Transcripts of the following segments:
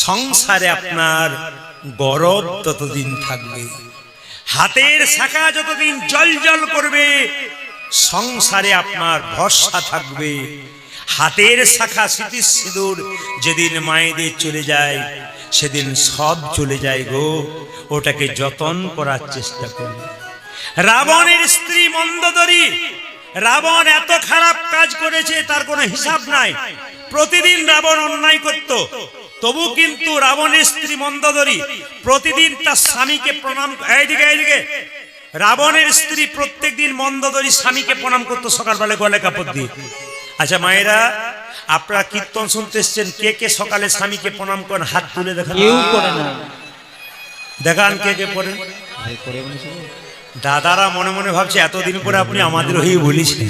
সংসারে আপনার গরব ততদিন থাকবে, হাতের শাখা যতদিন জল জল করবে, সংসারে আপনার ভরসা থাকবে। হাতের শাখা স্মৃতি সিঁদুর যেদিন মায়েদের চলে যায়, সেদিন সব চলে যায় গো, ওটাকে যতন করার চেষ্টা করবে রাবণের স্ত্রী মন্দদরী, রাবণ এত খারাপ কাজ করেছে, তার কোনো হিসাব নাই। প্রতিদিন রাবণ অন্যায় করত তবু কিন্তু রাবণের স্ত্রী মন্দদরী প্রতিদিন তার স্বামীকে প্রণাম এইদিকে এইদিকে রাবণের স্ত্রী প্রত্যেকদিন মন্দদরী স্বামীকে প্রণাম করতো সকালবেলা গলে কাপড় দিয়ে। আচ্ছা মায়েরা আপনারা কীর্তন শুনতে এসছেন কে কে সকালে স্বামীকে প্রণাম করেন? হাত তুলে দেখান। কেউ করে না। দেখান কে কে পড়েন। ভাই করে বলেছে দাদারা মনে মনে ভাবছে এতদিন পরে আপনি আমাদের হয়ে বলেছেন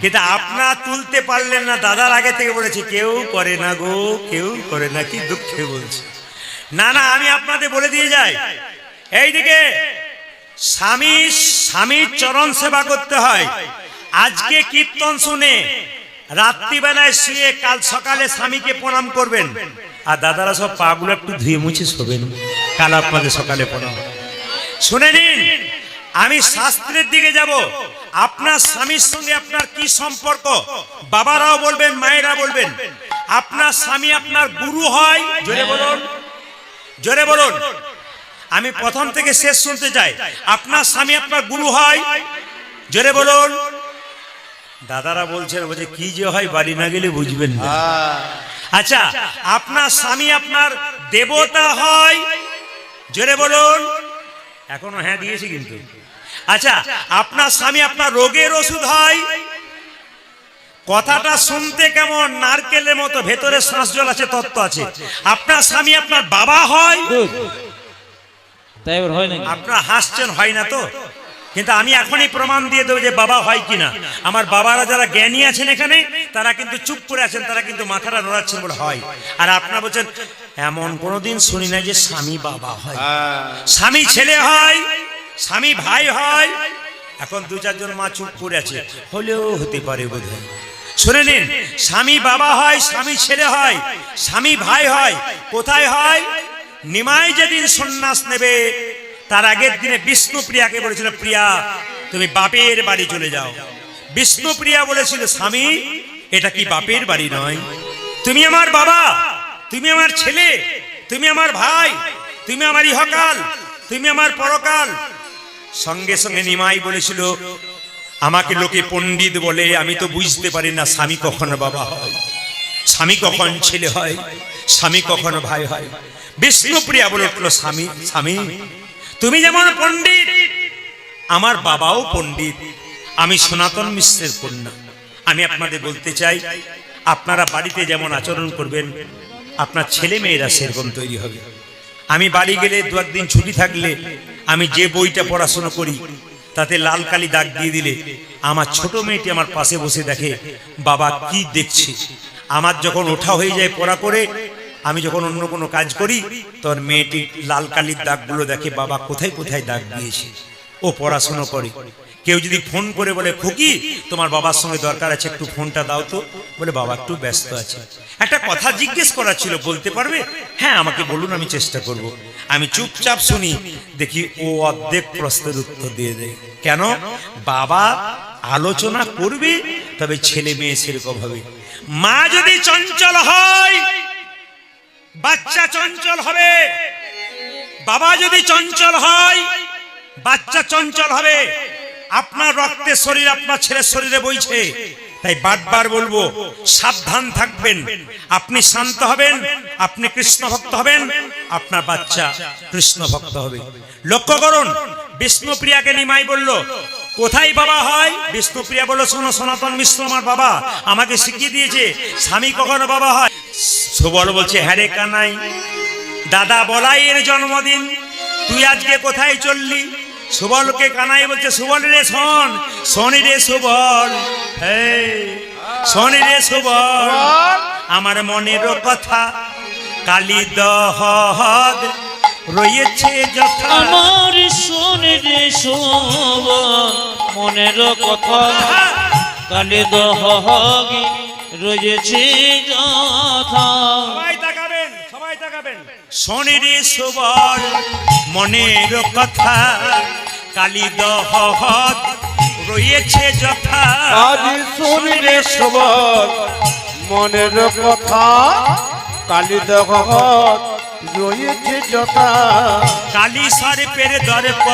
কিন্তু আপনার তুলতে পারলেন না, দাদার আগে থেকে বলেছে, কেউ করে না গো, কেউ করে না, কি দুঃখে বলছে। না না, আমি আপনাদের বলে দিয়ে যাই। এইদিকে, স্বামী, স্বামীর চরণ সেবা করতে হয়। আজকে কীর্তন শুনে রাত্রিবেলায় শুয়ে কাল সকালে স্বামীকে প্রণাম করবেন। আর দাদারা সব পাগুলো একটু ধুয়ে মুছে শোবেন। কাল আপনাদের সকালে প্রণাম। শুনে নিন আমি শাস্ত্রের দিকে যাব। আপনার স্বামীর সঙ্গে আপনার কি সম্পর্ক? বাবারাও বলবেন, মায়েরা বলবেন। আপনার স্বামী আপনার গুরু হয়? জোরে বলুন। জোরে বলুন। আমি প্রথম থেকে শেষ শুনতে চাই। আপনার স্বামী আপনার গুরু হয়? জোরে বলুন। দাদারা বলছেন, বলছে, কি যে হয়, বাড়ি না গেলে বুঝবেন না। আচ্ছা আপনার স্বামী আপনার দেবতা হয়? জোরে বলুন। এখনও হ্যাঁ দিয়েছি কিন্তু। আচ্ছা আপনার স্বামী আপনার রোগের ওষুধ হয়? কথাটা শুনতে কেমন? নারকেলের মতো ভেতরে শ্বাস জল আছে তত্ত্ব আছে। আপনার স্বামী আপনার বাবা হয়? আপনারা হাসছেন হয় না তো? কিন্তু আমি এখনই প্রমাণ দিয়ে দেবো যে বাবা হয় কিনা। আমার বাবারা যারা জ্ঞানী আছেন এখানে তারা কিন্তু চুপ করে আছেন তারা কিন্তু মাথাটা নড়াচ্ছেন বলে হয়। আর আপনারা বলছেন এমন কোনোদিন শুনি না যে স্বামী বাবা হয়। স্বামী ছেলে হয় স্বামী ভাই হয়। এখন দু চারজন মা চুপ করে আছে হলেও হতে পারে বোধ হয় শুনে নিন স্বামী বাবা হয় স্বামী ছেলে হয় স্বামী ভাই হয় কোথায় হয়? নিমাই যেদিন সন্ন্যাস নেবে তার আগের দিনে বিষ্ণুপ্রিয়াকে বলেছিল, প্রিয়া, তুমি বাপের বাড়ি চলে যাও। বিষ্ণুপ্রিয়া বলেছিল, স্বামী, এটা কি বাপের বাড়ি নয়? তুমি আমার বাবা, তুমি আমার ছেলে, তুমি আমার ভাই, তুমি আমার ইহকাল, তুমি আমার পরকাল। সঙ্গে সঙ্গে নিমাই বলেছিল, আমাকে লোকে পণ্ডিত বলে আমি তো বুঝতে পারি না স্বামী কখন বাবা হয়, স্বামী কখন ছেলে হয়, স্বামী কখন ভাই হয়। বিষ্ণুপ্রিয়া বলে উঠল, স্বামী স্বামী তুমি যেমন পণ্ডিত, আমার বাবাও পণ্ডিত। আমি সনাতন মিশ্রের কন্যা। আমি আপনাদের বলতে চাই, আপনারা বাড়িতে যেমন আচরণ করবেন, আপনার ছেলে মেয়েরা সেরকম তৈরি হবে। আমি বাড়ি গেলে দু একদিন ছুটি থাকলে আমি যে বইটা পড়াশোনা করি, তাতে লাল কালি দাগ দিয়ে দিলে আমার ছোট মেয়েটি আমার পাশে বসে দেখে, বাবা, কি দেখছে? আমার যখন ওঠা হয়ে যায় পড়া করে আমি যখন অন্য কোনো কাজ করি তখন মেয়েটি লাল কালির দাগগুলো দেখে বাবা কোথায় কোথায় দাগ দিয়েছে। ও পড়াশোনা করে। কেউ যদি ফোন করে বলে খুকি তোমার বাবার সঙ্গে দরকার আছে, একটু ফোনটা দাও তো। বলে, বাবা একটু ব্যস্ত আছে। একটা কথা জিজ্ঞেস করার ছিল, বলতে পারবে? হ্যাঁ আমাকে বলুন, আমি চেষ্টা করব। আমি চুপচাপ শুনি, দেখি ও অর্ধেক প্রশ্নের উত্তর দিয়ে দেয়। কেন? বাবা আলোচনা করবে, তবে ছেলে মেয়ে সেরকম হবে। মা যদি চঞ্চল হয় বাচ্চা চঞ্চল হবে। বাবা যদি চঞ্চল হয়, বাচ্চা চঞ্চল হবে। আপনার রক্তের শরীর আপনার ছেলের শরীরে বইছে। তাই বারবার বলব, সাবধান থাকবেন। আপনি শান্ত হবেন, আপনি কৃষ্ণ ভক্ত হবেন, আপনার বাচ্চা কৃষ্ণ ভক্ত হবে। লক্ষ্য করুন, বিষ্ণুপ্রিয়াকে নিমাই বলল কোথায় বাবা হয়? বিষ্ণুপ্রিয়া বলল, শোনো সনাতন মিশ্র আমার বাবা, আমাকে শিখিয়ে দিয়েছে, স্বামী কখনো বাবা হয়? সুবল বলছে হ্যাঁ রে কানাই, দাদা বলাই এর জন্মদিন, তুই আজকে কোথায় চললি? সুবলকে কানাই বলছে, সুবল রে, শোন, শনি রে সুবল শনি রে সুবল, আমার মনের কথা কালী দহদ রয়েছে যথা। আমার শোনে রে মনের কথা। কালে দহগি রয়েছে যথা। শোনে রে সুবল মনের কথা। কালী দহত রয়েছে যথা। আজ শুনলে সবল মনের কথা। কালী দগত রয়েছে যথা কালী সর্পের দর্প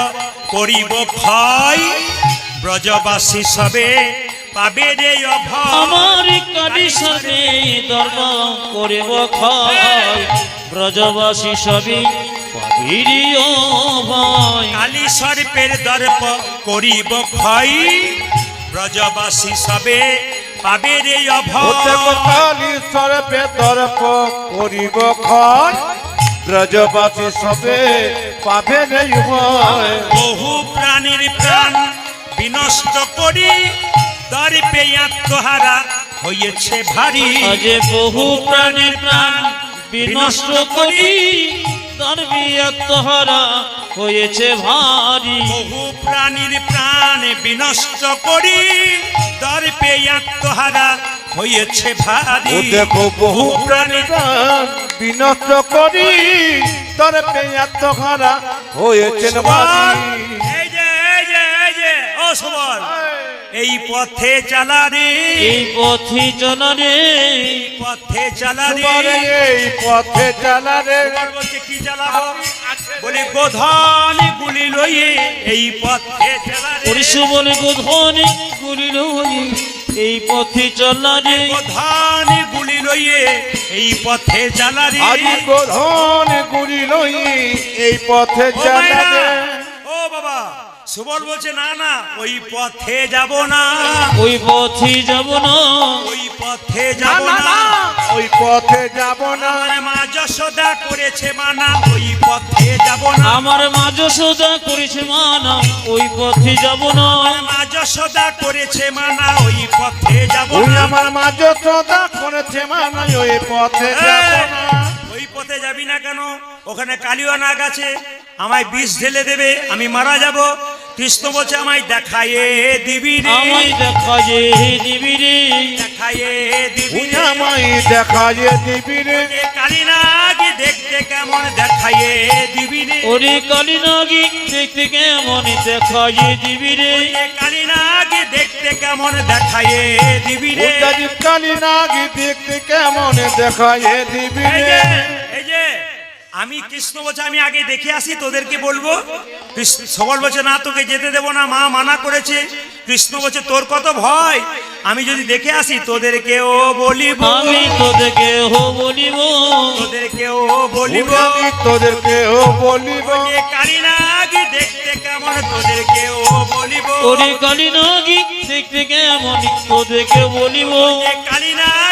করিব ভয় ব্রজবাসী সবে পাবে রে আমার কালি সামনে ধর্ম করিব ক্ষয়। ব্রজবাসী ভয় কালী সর্পের দর্প করিব ভয় ব্রজবাসী সবে পাবে রে প্রত্যেক অভয় কালী সর্পে দর্প করিব ক্ষয়। ব্রজবাসী সবে পাবে নেই ভয়। বহু প্রাণীর প্রাণ বিনষ্ট করি দর্পে আত্মহারা হয়েছে ভারী। আজ বহু প্রাণের প্রাণ বিনষ্ট করি ধর্মী আত্মহারা হয়েছে ভারী। বহু প্রাণীর প্রাণ বিনষ্ট করি দর্পে আত্মহারা হয়েছে ভারী। দেখো বহু প্রাণীর প্রাণ। বিনষ্ট করি তরপে আত্মহারা হয়েছেন বাড়ি এই যে এই যে এই যে ও সবল। এই পথে চালা রে। এই পথি জনরে পথে চালা রে। তোমার এই পথে চালা রে। এবার বলছে কি চালাবো? বলি গোধন গুলি লইয়ে এই পথে চালা রে। পরিশু বলে গোধনে গুলিল এই পথে চলারে প্রধান গুলি লইয়ে এই পথে চালারে প্রধান আজ গোধন গুড়ি লই এই পথে ও সুবল বলছে না না ওই পথে যাব না। ওই পথে যাব না। ওই পথে যাব না ওই পথে যাব না। আমার মা যশোদা করেছে মানা ওই পথে যাব না। আমার মা যশোদা করেছে মানা ওই পথে যাব না। আমার মা যশোদা করেছে মানা ওই পথে যাব ওই না আমার মাঝ সদা করেছে মানাই ওই পথে যাব না। ওই পথে যাবি না কেন? ওখানে কালিয়া নাগ আছে। আমায় বিষ ঢেলে দেবে আমি মারা যাব। কৃষ্ণ বলছে আমায় দেখায়ে দিবি রে। আমায় দেখা যে দিবি রে। দেখায়ে দিবি রে। আমায় দেখায় দিবি রে। দেখতে কেমন দেখায়ে দিবি রে। ওরে কালী নাগি দেখতে কেমন দিবি রে। দেখতে দেখায়ে দিবি রে। কালী নাগি দেখতে কেমন দেখায় দিবি রে। আমি কৃষ্ণ বলছে আমি আগে দেখে আসি তোদেরকে বলব। কৃষ্ণ সবল বলছে না তোকে যেতে দেবো না মা মানা করেছে। কৃষ্ণ বলছে তোর কত ভয়? আমি যদি দেখে আসি তোদেরকেও বলিব। আমি তোদেরকে হো বলিব। তোদেরকেও ওই বলিব আমি তোদেরকেও বলিব। যে কালী নাগ দেখতে কেমন তোদেরকেও বলিব। ওরে কালী নাগি দেখতে কেমন তোদেরকে বলিব। কালী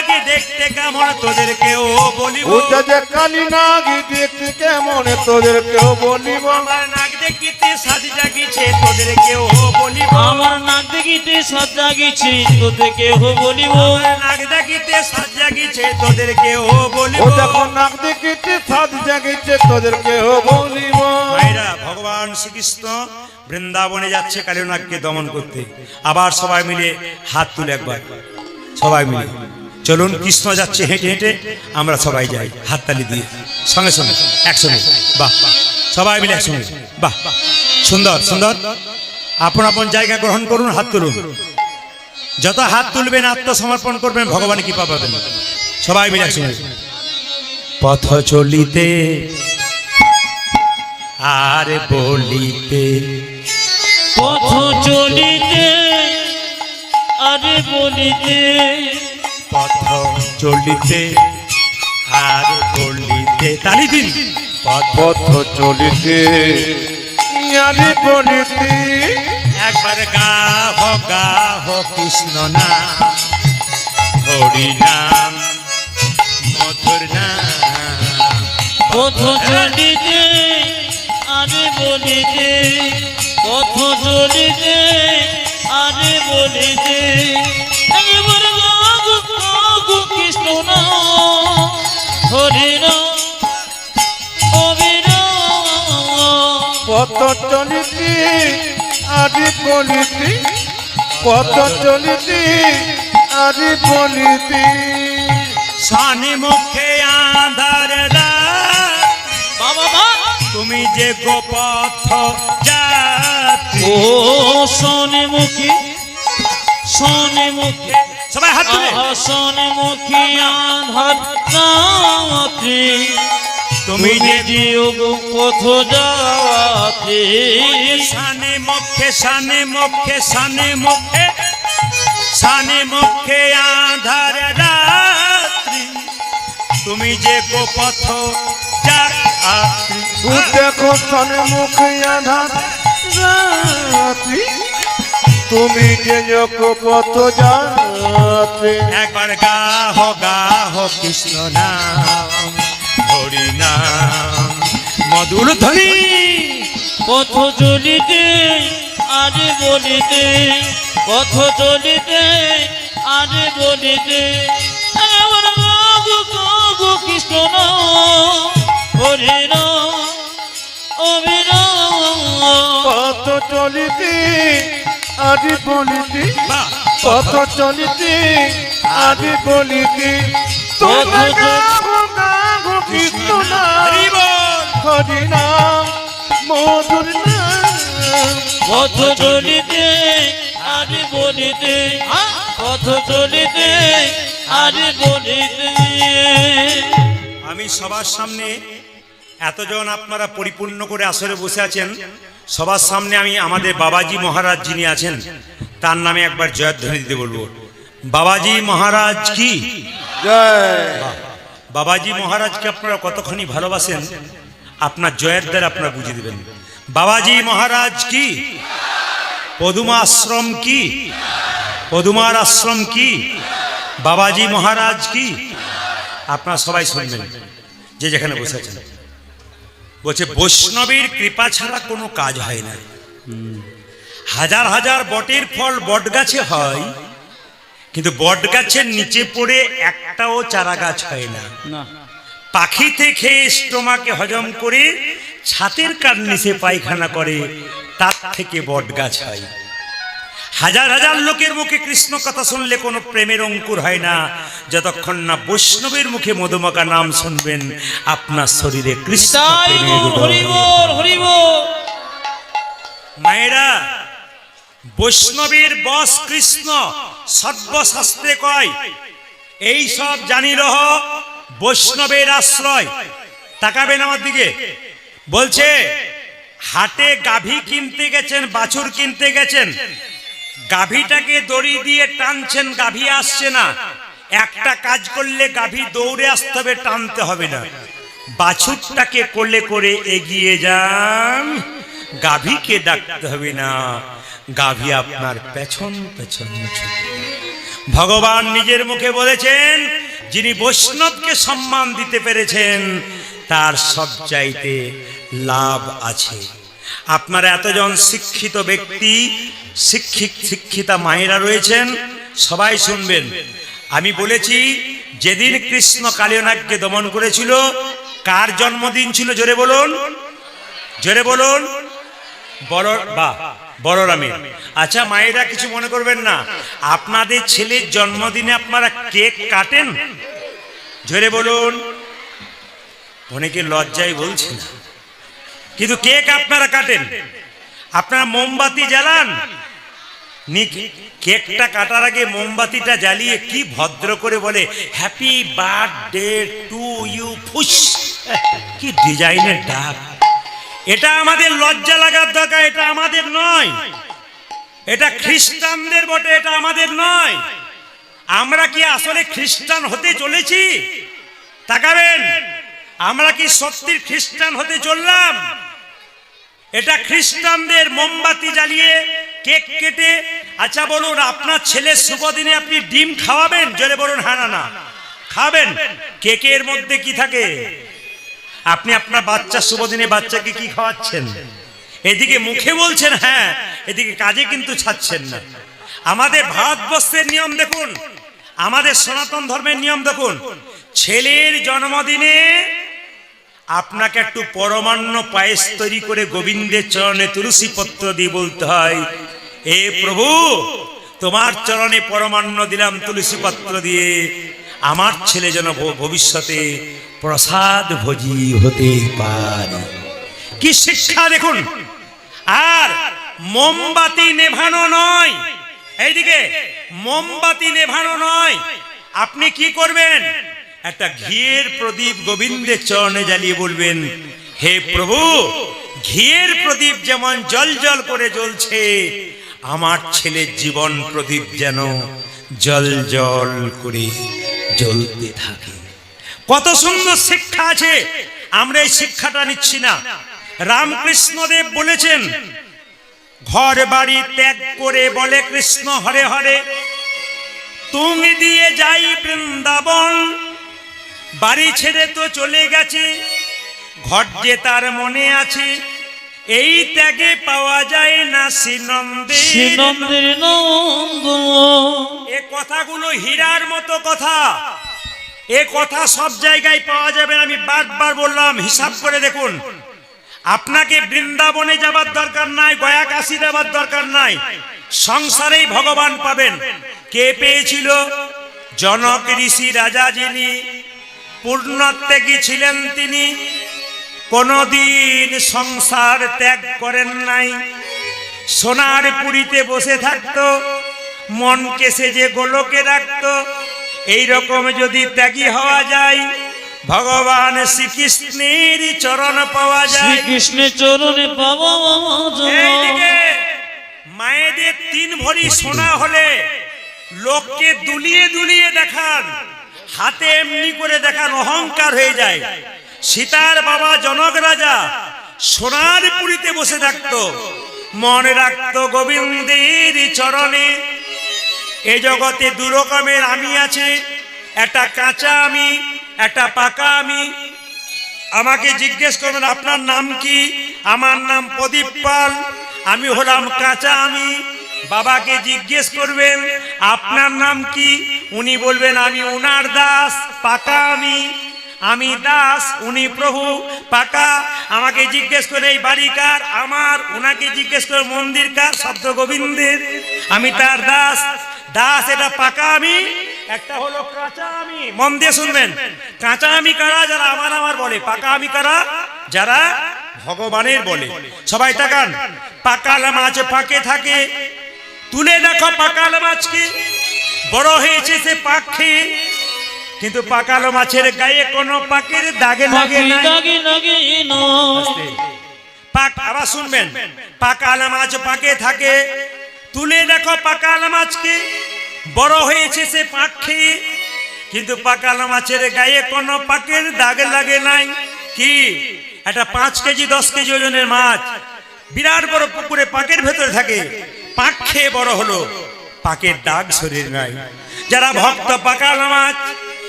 নাগ দেখতে কেমন তোদেরকেও বলিব? ওটা যে কালী নাগি দেখতে কেমন তোদেরকেও বলিব? আমার নাক দেখিতে সাজি জাগিছে তোদেরকেও বলিব? আমার নাক দেখিতে সাজা গেছি তোদেরকে হো বলিব? নাক দেখিতে সাজ জাগিছে তোদেরকেও বলিব? ও দেখো নাক দেখিতে সাত জাগিছে তোদেরকেও বলিব? ভাইরা ভগবান শ্রীকৃষ্ণ বৃন্দাবনে যাচ্ছে কালীনাগকে দমন করতে। আবার সবাই মিলে হাত তুলে একবার। সবাই মিলে। চলুন কৃষ্ণ যাচ্ছে, হেঁটে হেঁটে। আমরা সবাই যাই, হাততালি দিয়ে। সঙ্গে সঙ্গে, একসঙ্গে। বাহ সবাই মিলে একসঙ্গে। বাহ সুন্দর সুন্দর। আপন আপন জায়গা গ্রহণ করুন, হাত তুলুন। যত হাত তুলবেন, আত্মসমর্পণ করবেন, ভগবান কি পাবেন। সবাই মিলে একসঙ্গে। পথ চলিতে, আর বলিতে। পথ চলিতে, আরে বলিতে। পথ চলিতে, আর বলিতে, তালি দিন। পথ চলিতে ইয়ারি বলিতে, একবার গাহ গাহ কৃষ্ণ নাম, হরি নাম, মধুর নাম। পথ চলিতে, আরে বলিতে, পথ চলিতে, আরে বলিতে পথ চলিতে আরি বলিতে পথ চলিতে আরি বলিতে। সানি মুখে আধার তুমি যে গোপথ ও শোনে মুখী শোনে মুখী সবাই হাত তুলে। শোনে মুখী আধার রাত্রি তুমি যে যে পথ যাত্রী সানে মুখে সানে মুখে সানে মুখে সানে মুখে আধার রাত্রি। তুমি যে গোপথ দেখো সনে মুখে আধার রাত্রি। তুমি যে যোগ পথ যাত্রী। একবার গাহ গাহ কৃষ্ণ নাম হরি নাম। মধুর ধ্বনি। পথ চলিতে আজ বলিতে পথ চলিতে আজ বলিতে আমার কৃষ্ণ নাম, হরি নাম, অবিরাম। পথ চলিতে আদি বলিতে পথ চলিতে আদি বলিতে তোমরা গাবো গাবো কৃষ্ণ নাম। হরি বল। হরি নাম মধুর নাম। পথ চলিতে আজ বলিতে পথ চলিতে আজ বলিতে। আমি সবার সামনে এতজন আপনারা পরিপূর্ণ করে আসরে বসে আছেন সবার সামনে আমি আমাদের বাবাজি মহারাজ যিনি আছেন তার নামে একবার জয়ধ্বনি দিতে বলব। বাবাজি মহারাজ কি? বাবাজি মহারাজকে আপনারা কতখানি ভালোবাসেন আপনার জয়ের দ্বারা আপনারা বুঝিয়ে দেবেন। বাবাজি মহারাজ কি? পদুমা আশ্রম কি? পদুমার আশ্রম কি? বাবাজি মহারাজ কি? আপনারা সবাই শুনবেন যে যেখানে বসে আছেন। বলছে বৈষ্ণবীর কৃপা ছাড়া কোনো কাজ হয় না। হাজার হাজার বটের ফল বট গাছে হয় কিন্তু বট গাছের নিচে পড়ে একটাও চারা গাছ হয় না। পাখি পাখিতে খেয়ে স্টোমাকে হজম করে ছাতের কার নিচে পায়খানা করে তার থেকে বট গাছ হয়। হাজার হাজার লোকের মুখে কৃষ্ণ কথা শুনলে কোনো প্রেমের অঙ্কুর হয় না। যতক্ষণ না বৈষ্ণবের মুখে মধুমাকা নাম শুনবেন আপনার শরীরে কৃষ্ণ মায়েরা বৈষ্ণবের বস কৃষ্ণ সর্বশাস্ত্রে কয় এই সব জানি রহ বৈষ্ণবের আশ্রয়। তাকাবেন আমার দিকে। বলছে হাটে গাভী কিনতে গেছেন বাছুর কিনতে গেছেন গাভীটাকে দড়ি দিয়ে টানছেন, গাভী আসছে না। একটা কাজ করলে গাভী দৌড়ে আসতে হবে, টানতে হবে না। বাছুরটাকে কোলে করে এগিয়ে যান, গাভীকে ডাকতে হবে না। গাভী আপনার পেছন পেছন ভগবান নিজের মুখে বলেছেন, যিনি বৈষ্ণবকে সম্মান দিতে পেরেছেন, তার সব চাইতে লাভ আছে। আপনারা এতজন শিক্ষিত ব্যক্তি শিক্ষিত শিক্ষিতা মায়েরা রয়েছেন, সবাই শুনবেন। আমি বলেছি, যেদিন কৃষ্ণ কালিয়নাগকে দমন করেছিল, কার জন্মদিন ছিল জোরে বলুন? জোরে বলুন। বড়, বা, বড়রামের। আচ্ছা মায়েরা কিছু মনে করবেন না। আপনাদের ছেলের জন্মদিনে আপনারা কেক কাটেন? জোরে বলুন। অনেকে লজ্জায় বলছেন কিন্তু কেক আপনারা কাটেন। আপনারা মোমবাতি জ্বালান। কেকটা কাটার আগে মোমবাতিটা জ্বালিয়ে কি ভদ্র করে বলে হ্যাপি বার্থডে টু ইউ ফুস। কি ডিজাইনের ডাক। এটা আমাদের লজ্জা লাগার দরকার, এটা আমাদের নয়। এটা খ্রিস্টানদের বটে, এটা আমাদের নয়। আমরা কি আসলে খ্রিস্টান হতে চলেছি? তাকাবেন। আমরা কি সত্যির খ্রিস্টান হতে চললাম? এটা খ্রিস্টানদের মোমবাতি জ্বালিয়ে কেক কেটে আচ্ছা বলুন, আপনার ছেলের শুভ দিনে আপনি ডিম খাওয়াবেন? জোরে বলুন হ্যাঁ না না। খাবেন। কেকের মধ্যে কি থাকে? আপনি আপনার বাচ্চা শুভ দিনে বাচ্চাকে কি খাওয়াচ্ছেন? এদিকে মুখে বলছেন হ্যাঁ এদিকে কাজে কিন্তু ছাড়ছেন না। আমাদের ভারতবর্ষের নিয়ম দেখুন, আমাদের সনাতন ধর্মের নিয়ম দেখুন, ছেলের জন্মদিনে আপনাকে একটু পরমান্ন পায়েস তৈরি করে গোবিন্দের চরণে তুলসী পত্র দিয়ে বলতে হয় এ প্রভু, তোমার চরণে পরমান্ন দিলাম তুলসী পত্র দিয়ে। আমার ছেলে যেন ভবিষ্যতে প্রসাদ ভোজি হতে পারে। কি শিক্ষা দেখুন। আর মোমবাতি নেভানো নয়। এইদিকে, মোমবাতি নেভানো নয়। আপনি কি করবেন? একটা ঘিয়ের প্রদীপ গোবিন্দের চরণে জ্বালিয়ে বলবেন, হে প্রভু, ঘিয়ের প্রদীপ যেমন জল জল করে জ্বলছে, আমার ছেলের জীবন প্রদীপ যেন জল জল করে জ্বলতে থাকে। কত সুন্দর শিক্ষা আছে, আমরা এই শিক্ষাটা নিচ্ছি না। রামকৃষ্ণদেব বলেছেন, ঘর বাড়ি ত্যাগ করে বলে কৃষ্ণ হরে হরে, তুমি দিয়ে যাই বৃন্দাবন বাড়ি ছেড়ে তো চলে গেছে। ঘর যে তার মনে আছে এই ত্যাগে পাওয়া যায় না শ্রীনন্দে শ্রীনন্দের নন্দ। এ কথাগুলো হীরার মতো কথা। এ কথা সব জায়গায় পাওয়া যাবে আমি বারবার বললাম হিসাব করে দেখুন। আপনাকে বৃন্দাবনে যাবার দরকার নাই গয়া কাশি যাবার দরকার নাই। সংসারেই ভগবান পাবেন। কে পেয়েছিল? জনক ঋষি রাজা যিনি পূর্ণত্যাগী ছিলেন তিনি। কোনদিন সংসার ত্যাগ করেন নাই। সোনার পুরীতে বসে থাকতো মনকে সে যে গোলকে রাখতো। এই রকম যদি ত্যাগী হওয়া যায় ভগবান শ্রীকৃষ্ণের চরণ পাওয়া যায়। শ্রীকৃষ্ণের চরণে পাওয়া মায়েদের তিন ভরি সোনা হলে লোককে দুলিয়ে দুলিয়ে দেখান। হাতে এমনি করে দেখান অহংকার হয়ে যায়। সীতার বাবা জনক রাজা সোনার পুরীতে বসে থাকতো। মনে রাখত গোবিন্দের চরণে, এ জগতে দু রকমের আমি আছে, একটা কাঁচা আমি, একটা পাকা আমি। আমাকে জিজ্ঞেস করবেন আপনার নাম কি? আমার নাম প্রদীপ পাল, আমি হলাম কাঁচা আমি। বাবাকে জিজ্ঞেস করবেন, আপনার নাম কি? উনি বলবেন, আমি উনার দাস, পাকা আমি। আমি দাস, উনি প্রভু, পাকা। আমাকে জিজ্ঞেস করে, এই বাড়ি কার? আমার, উনাকে জিজ্ঞেস করে, মন্দির কার? শব্দ গোবিন্দের। আমি তার দাস। দাস, এটা পাকা আমি, একটা হলো কাঁচা আমি। মন দিয়ে শুনবেন। কাঁচা আমি কারা? যারা আমার আমার বলে। পাকা আমি কারা? যারা ভগবানের বলে। সবাই তাকান। পাকালা মাছ পাকে থাকে। তুলে দেখো পাকালা মাছকে। বড় হয়েছে সে পাক খেয়ে কিন্তু পাকালো মাছের গায়ে কোনো পাকের দাগে লাগে পাক আবার শুনবেন। পাকা আলা মাছ পাকে থাকে। তুলে দেখো পাকাল আলা মাছকে। বড় হয়েছে সে পাক খেয়ে কিন্তু পাকা আলা মাছের গায়ে কোনো পাকের দাগ লাগে নাই। কি? একটা পাঁচ কেজি দশ কেজি ওজনের মাছ। বিরাট বড় পুকুরে পাকের ভেতরে থাকে। পাক খেয়ে বড় হলো। পাকের দাগ শরীর নাই। যারা ভক্ত পাকা মাছ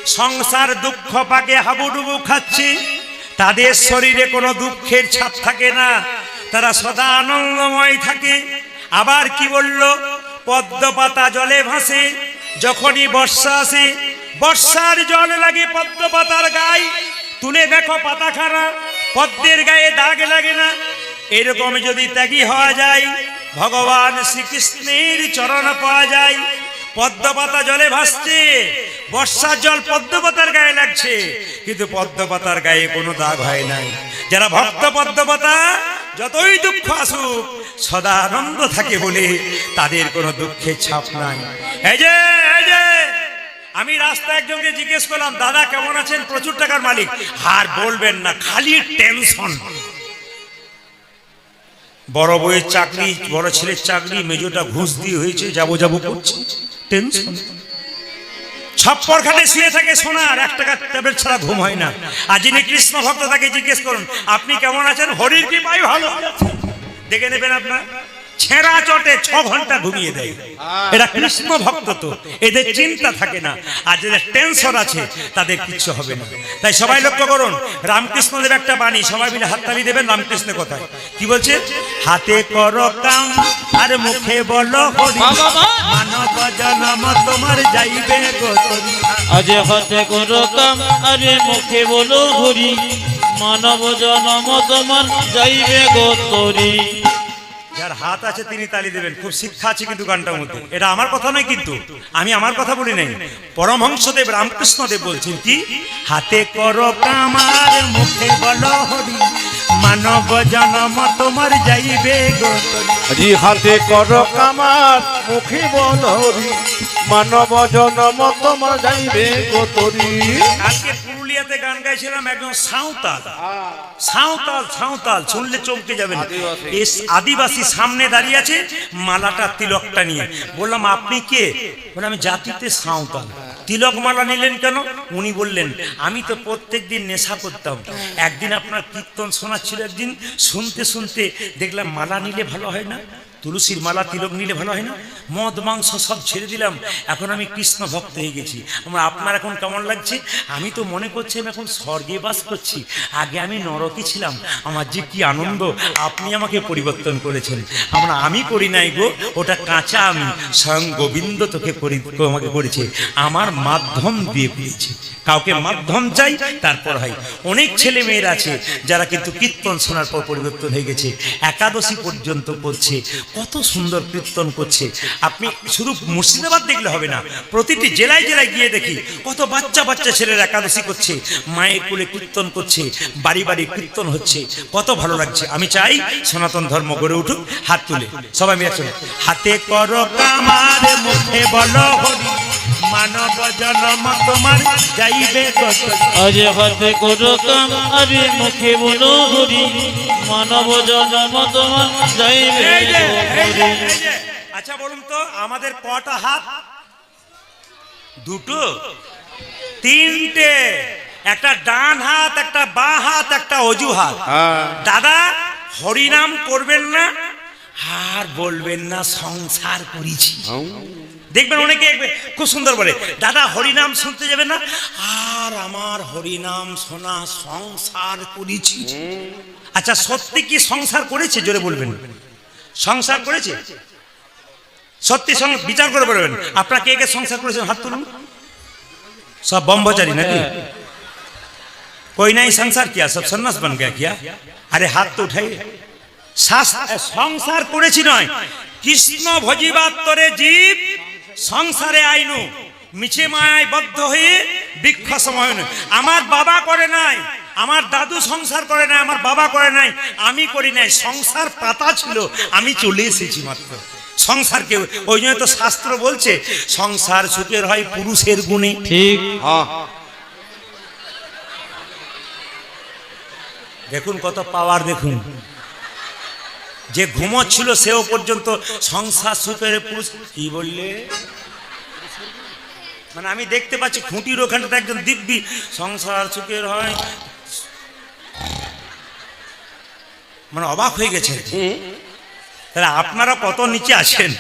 সংসার দুঃখ পাকে হাবুডুবু খাচ্ছে, তাদের শরীরে কোনো দুঃখের ছাপ থাকে না। তারা সদা আনন্দময় থাকে। আবার কি বলল? পদ্ম পাতা জলে ভাসে, যখনই বর্ষা আসে, বর্ষার জল লাগে পদ্ম পাতার গায়ে। তুলে দেখো পাতা খানা পদ্মের গায়ে দাগ লাগে না। এরকম যদি ত্যাগী হওয়া যায় ভগবান শ্রীকৃষ্ণের চরণ পাওয়া যায়। পদ্মপাতা জলে ভাসছে। বর্ষার জল পদ্মপাতার গায়ে লাগছে। কিন্তু পদ্মপাতার গায়ে কোনো দাগ হয় নাই। যারা ভক্ত পদ্ম পাতা যতই দুঃখ আসুক, সদা আনন্দ থাকে বলে তাদের কোনো দুঃখের ছাপ নাই। এই যে এই যে, আমি রাস্তায় একজনকে জিজ্ঞেস করলাম, দাদা, কেমন আছেন? প্রচুর টাকার মালিক। আর বলবেন না, খালি টেনশন। বড় বইয়ের চাকরি, বড় ছেলের চাকরি, মেজোটা ঘুষ দিয়ে হয়েছে যাব যাব করছে। টেনশন ছপ্পর খাটে শুয়ে থাকে সোনার, এক টাকার ট্যাবলেট ছাড়া ঘুম হয় না। আর যিনি কৃষ্ণ ভক্ত তাকে জিজ্ঞেস করুন, আপনি কেমন আছেন? হরির কি পাই ভালো? দেখে নেবেন আপনার। ছেঁড়া চটে ছ ঘণ্টা ঘুমিয়ে দেয়। এটা কৃষ্ণ ভক্ত তো এদের চিন্তা থাকে না। আর যাদের টেনশন আছে তাদের কিচ্ছু হবে না। তাই সবাই লক্ষ্য করুন রামকৃষ্ণদেব একটা বাণী সবাই মিলে হাততালি দেবেন রামকৃষ্ণের কথায়? কি বলছে? হাতে করো কাম আর মুখে বলো! মানব জনম তোমার যাইবে আজ হাতে করো কাম আরে মুখে বলো হরি। মানব জনম তোমার যাইবে গোতরি যার হাত আছে তিনি তালি দেবেন। খুব শিক্ষা আছে কিন্তু গানটার মধ্যে। এটা আমার কথা নয় কিন্তু। আমি আমার কথা বলি নাই। পরমহংসদেব রামকৃষ্ণদেব বলছেন কি? হাতে করো কামার মুখে বলো হরি, মানব জনম তোমার যাইবে হাতে কর কামার মুখে বলো হরি। মানব জনম তোমার যাইবে গোতরি কালকে পুরুলিয়াতে গান গাইছিলাম একদম সাঁওতাল। সাঁওতাল সাঁওতাল শুনলে চমকে যাবেন। এস আদিবাসী সামনে দাঁড়িয়ে আছে মালাটা তিলকটা নিয়ে। বললাম আপনি কে? বলে আমি জাতিতে সাঁওতাল। তিলক মালা নিলেন কেন? উনি বললেন আমি তো প্রত্যেক দিন নেশা করতাম। একদিন আপনার কীর্তন শোনাচ্ছিল একদিন। শুনতে শুনতে দেখলাম মালা নিলে ভালো হয় না? তুলসীর মালা তিলক নিলে ভালো হয় না? মদ, মাংস সব ছেড়ে দিলাম। এখন আমি কৃষ্ণ ভক্ত হয়ে গেছি। আমার আপনার এখন কেমন লাগছে? আমি তো মনে করছি আমি এখন স্বর্গে বাস করছি। আগে আমি নরকে ছিলাম। আমার যে কি আনন্দ। আপনি আমাকে পরিবর্তন করেছেন। আমরা আমি করি নাই গো, ওটা কাঁচা আমি। স্বয়ং গোবিন্দ তোকে আমাকে করেছে। আমার মাধ্যম দিয়ে পেয়েছে কাউকে মাধ্যম চাই, তারপর হয়। অনেক ছেলে মেয়েরা আছে, যারা কিন্তু কীর্তন শোনার পর পরিবর্তন হয়ে গেছে। একাদশী পর্যন্ত করছে কত সুন্দর কীর্তন করছে। আপনি শুধু মুর্শিদাবাদ দেখলে হবে না, প্রতিটি জেলায় জেলায় গিয়ে দেখি, কত বাচ্চা বাচ্চা ছেলেরা একাদশী করছে, মায়ের কুলে কীর্তন করছে, বাড়ি বাড়ি কীর্তন হচ্ছে, কত ভালো লাগছে। আমি চাই সনাতন ধর্ম গড়ে উঠুক, হাত তুলে, সবাই মিলে হাতে কর কামার, মুখে বলো হরি। মানব জনম তোমার যাইবে কত? হাতে করো কাম আরে মুখে বলো হরি মানব জন্ম তোমার যাইবে। আচ্ছা বলুন তো আমাদের কটা হাত? দুটো। তিনটে। একটা ডান হাত একটা বা হাত একটা অজু হাত। হ্যাঁ। দাদা হরিনাম করবেন না আর বলবেন না সংসার করেছি। দেখবেন অনেকে খুব সুন্দর বলে দাদা হরিনাম শুনতে যাবেন না আর আমার হরিনাম শোনা সংসার করেছি আচ্ছা সত্যি কি সংসার করেছে জোরে বলবেন সংসার করেছে সত্যি সং বিচার করে বলবেন আপনারা কে কে সংসার করেছেন হাত তুলুন সব ব্রহ্মচারী নাকি कोई नहीं संसार किया सब सन्यास बन गया क्या अरे हाथ तो उठाइए শাস- সংসার করেছি নয় কৃষ্ণ ভজিবাত তরে জীব সংসারে আইনু মিছে মায়ায় বদ্ধ হয়ে বৃক্ষ সময় আমার বাবা করে নাই আমার দাদু সংসার করে নাই আমার বাবা করে নাই আমি করি নাই। সংসার পাতা ছিল আমি চলে এসেছি মাত্র। সংসারকে ওই জন্য তো শাস্ত্র বলছে সংসার সুখের হয় পুরুষের গুণে। ঠিক। হ্যাঁ। দেখুন কত পাওয়ার দেখুন। যে ঘুমোচ্ছিল সেও পর্যন্ত সংসার সুখের পুরুষ। কি বললে? মানে আমি দেখতে পাচ্ছি খুঁটির ওখানটা একজন দিব্যি সংসার সুখের হয়। মানে অবাক হয়ে গেছে। তাহলে আপনারা কত নিচে আছেন?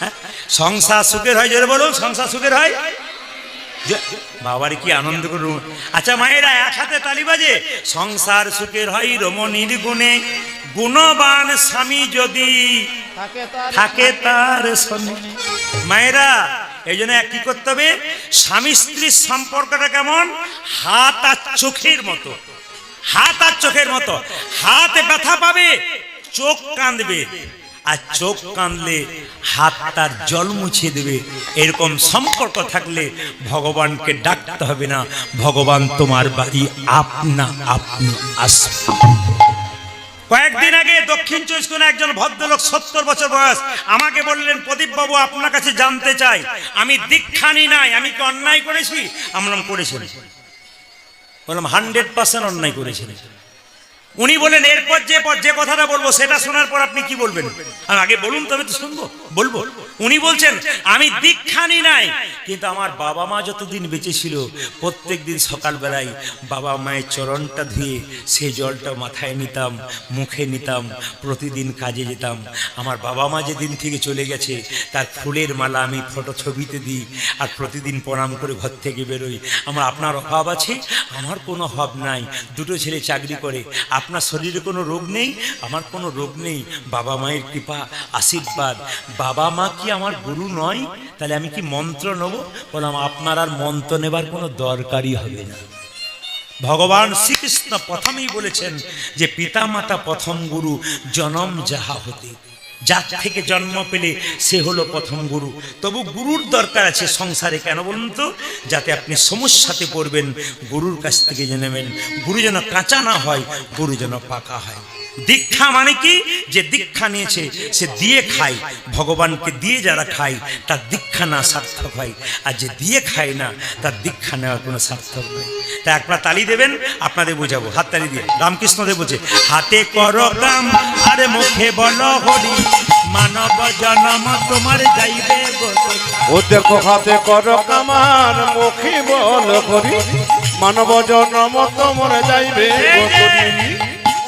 হ্যাঁ? সংসার সুখের হয়, জোরে বলুন, সংসার সুখের হয়। যে- বাবার কি আনন্দ করুন আচ্ছা মায়েরা একসাথে তালি বাজে। সংসার সুখের হয় রমণীর গুণে। গুণবান স্বামী যদি থাকে তার মায়েরা এই জন্য কি করতে হবে? স্বামী স্ত্রীর সম্পর্কটা কেমন? হাত আর চোখের মতো। হাত আর চোখের মতো। হাত ব্যথা পাবে চোখ কাঁদবে। আর চোখ কাঁদলে হাত তার জল মুছে দেবে। এরকম সম্পর্ক থাকলে ভগবানকে ডাকতে হবে না। ভগবান তোমার বাড়ি আপনা আপনি আসবে। কয়েকদিন আগে দক্ষিণ চব্বিশ কোণে একজন ভদ্রলোক সত্তর বছর বয়স। আমাকে বললেন প্রদীপ বাবু আপনার কাছে জানতে চাই। আমি দীক্ষানি নাই, আমি কি অন্যায় করেছি? আমরা করেছেন। বললাম, হান্ড্রেড পার্সেন্ট অন্যায় করেছেন। উনি বলেন, এরপর যে পর যে কথাটা বলব, সেটা শোনার পর আপনি কি বলবেন? আর আগে বলুন, তবে তো শুনব। বলব, উনি বলছেন, আমি দীক্ষানি নাই, কিন্তু আমার বাবা মা যতদিন বেঁচে ছিল প্রত্যেক দিন সকালবেলায় বাবা মায়ের চরণটা ধুয়ে সেই জলটা মাথায় নিতাম, মুখে নিতাম, প্রতিদিন কাজে যেতাম। আমার বাবা মা যেদিন থেকে চলে গেছে, তার ফুলের মালা আমি ফটো ছবিতে দিই আর প্রতিদিন প্রণাম করে ঘর থেকে বেরোই। আমার, আপনার অভাব আছে? আমার কোনো অভাব নাই। দুটো ছেলে চাকরি করে। আপনার শরীরে কোনো রোগ নেই? আমার কোনো রোগ নেই। বাবা মায়ের কৃপা, আশীর্বাদ বাবা মা কি আমার গুরু নয়? তাহলে আমি কি মন্ত্র নেব? বললাম, আপনার আর মন্ত্র নেবার কোনো দরকারই হবে না। ভগবান শ্রীকৃষ্ণ প্রথমেই বলেছেন যে পিতা মাতা প্রথম গুরু, জনম যাহা হতে। যার থেকে জন্ম পেলে সে হলো প্রথম গুরু। তবু গুরুর দরকার আছে সংসারে কেন বলুন তো? যাতে আপনি সমস্যাতে পড়বেন, গুরুর কাছ থেকে জেনেবেন গুরু যেন কাঁচা না হয়, গুরু যেন পাকা হয়। দীক্ষা মানে কি? যে দীক্ষা নিয়েছে, সে দিয়ে খায়। ভগবানকে দিয়ে যারা খায়, তার দীক্ষা না সার্থক হয়। আর যে দিয়ে খায় না, তার দীক্ষা নেওয়ার কোনো সার্থক নয় তা একবার তালি দেবেন, আপনাদের বোঝাবো। হাত তালি দিয়ে। রামকৃষ্ণ দেব বলছে, হাতে করো কাম, আরে মুখে বলো হরি। মানব জনম তোমার যাইবে ও দেখো হাতে কর কামার মুখী বল করি। মানব জন্ম তোমার যাইবে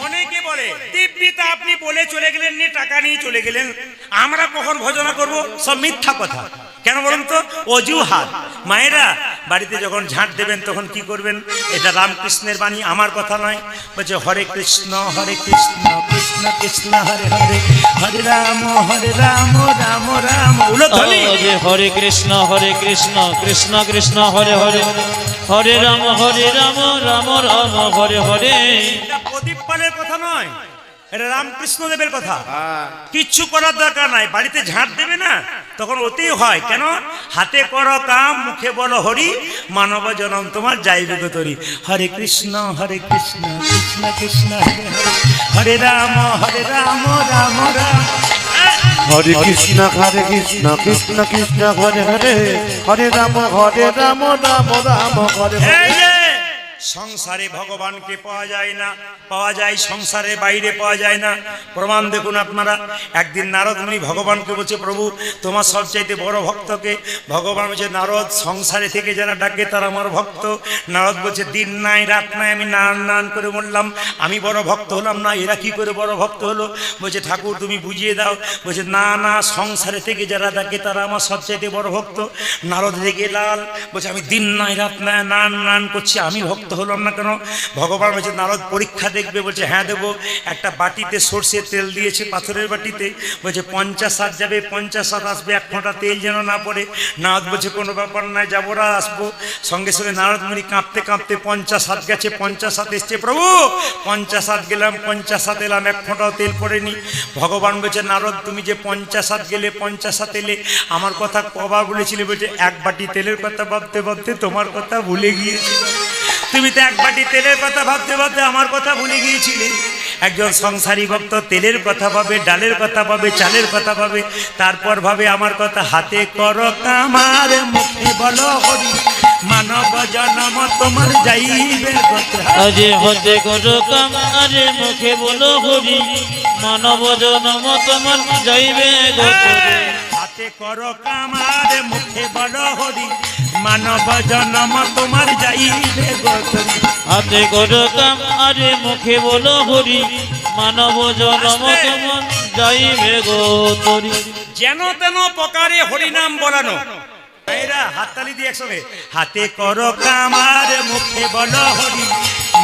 অনেকে বলে দিব্যিতা আপনি বলে চলে গেলেন নিয়ে টাকা নিয়ে চলে গেলেন। আমরা কখন ভজনা করব? সব মিথ্যা কথা। কেন বলুন তো? অজুহাত। মায়েরা বাড়িতে যখন ঝাঁট দেবেন তখন কি করবেন? এটা রামকৃষ্ণের বাণী আমার কথা নয়। বলছে হরে কৃষ্ণ হরে কৃষ্ণ। কৃষ্ণ কৃষ্ণ হরে হরে। হরে রাম হরে রাম রাম রাম। হরে কৃষ্ণ হরে কৃষ্ণ কৃষ্ণ কৃষ্ণ হরে হরে। হরে রাম হরে রাম রাম রাম হরে হরে। প্রদীপ পালের কথা নয়। এটা রামকৃষ্ণ দেবের কথা। কিচ্ছু করার দরকার নাই বাড়িতে ঝাঁট দেবে না তখন ওতেই হয়। কেন? হাতে করো কাম মুখে বলো হরি মানব জনম তোমার যাইবে গতরি হরে কৃষ্ণ হরে কৃষ্ণ কৃষ্ণ কৃষ্ণ হরে রাম হরে রাম রাম রাম। হরে কৃষ্ণ হরে কৃষ্ণ কৃষ্ণ কৃষ্ণ হরে হরে। হরে রাম হরে রাম রাম রাম হরে হরে। সংসারে ভগবানকে পাওয়া যায় না, পাওয়া যায় সংসারে বাইরে, পাওয়া যায় না। প্রমাণ দেখুন আপনারা, একদিন নারদ মুনি ভগবানকে বলছে, প্রভু, তোমার সবচাইতে বড় ভক্তকে ভগবান বলছে, নারদ, সংসারে থেকে যারা ডাকে তারা আমার ভক্ত। নারদ বলছে, দিন নাই, রাত নাই, আমি নান নান করে বললাম, আমি বড় ভক্ত হলাম না, এরা কি করে বড় ভক্ত হলো? বলছে, ঠাকুর, তুমি বুঝিয়ে দাও। বলছে, না না, সংসারে থেকে যারা ডাকে তারা আমার সবচাইতে বড় ভক্ত। নারদ রেগে লাল, বলছে, আমি দিন নাই, রাত নাই, নান নান করছি, আমি ভক্ত হলাম না কেন? ভগবান বলছে, নারদ পরীক্ষা দেখবে। বলছে হ্যাঁ দেবো। একটা বাটিতে সর্ষের তেল দিয়েছে পাথরের বাটিতে। বলছে, পঞ্চাশ হাত যাবে, পঞ্চাশ হাত আসবে, এক ফোঁটা তেল যেন না পড়ে। নারদ বলছে, কোনো ব্যাপার নয়, যাব না, আসব। সঙ্গে সঙ্গে নারদ মুনি কাঁপতে কাঁপতে পঞ্চাশ হাত গেছে, পঞ্চাশ হাত এসছে, প্রভু, পঞ্চাশ হাত গেলাম, পঞ্চাশ হাত এলাম, এক ফোঁটাও তেল পড়েনি। ভগবান বলছে, নারদ, তুমি যে পঞ্চাশ হাত গেলে, পঞ্চাশ হাত এলে আমার কথা কবার বলেছিলে? বলছে, এক বাটি তেলের কথা ভাবতে ভাবতে তোমার কথা ভুলে গিয়েছি তুমি তো এক বাটি তেলের কথা ভাবতে ভাবতে আমার কথা ভুলে গিয়েছিলে। একজন সংসারী ভক্ত তেলের কথা ভাবে ডালের কথা ভাবে চালের কথা ভাবে তারপর ভাবে আমার কথা হাতে কর কামার মুখে বলো হরি মানব জনম তোমার যাইবে আজে হতে করো কাম মুখে বলো হরি মানব জনম তোমার যাইবে হাতে করো কামার মুখে বলো হরি মানব জনম তোমার যাইবে গতরি হাতে করো কাম আরে মুখে বলো হরি মানব জনম তোমার যাইবে গোতরি যেন তেন প্রকারে হরিনাম বলানো। হাততালি দিয়ে একসঙ্গে। হাতে করো কামার মুখে বলো হরি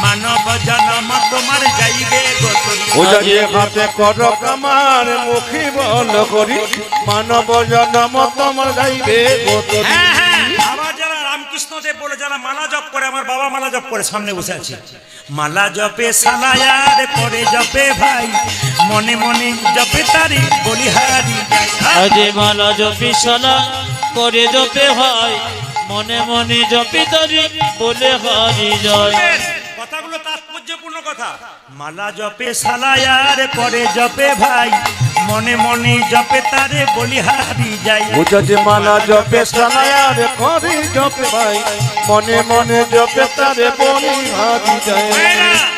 মানব জনম তোমার যাইবে গতরি ও হাতে কর কামার মুখী বল করি মানব জন্ম তোমার যাইবে গোতরি জপ করে আমার বাবা মালা জপ করে সামনে বসে আছে। মালা জপে সালায়ার পরে জপে ভাই। মনে মনে জপে তারি বলিহারি। আজে মালা জপি সালা করে জপে হয় মনে মনে জপি তরি বলে হারি যায় কথাগুলো তাৎপর্যপূর্ণ কথা। মালা জপে সালায়ার পরে জপে ভাই। মনে মনে জপে তারে বলিহারি যাই। বুঝা মানা জপে সালায়ার করি জপে ভাই। মনে মনে জপে তারে বলি হারি যায় ভাইরা,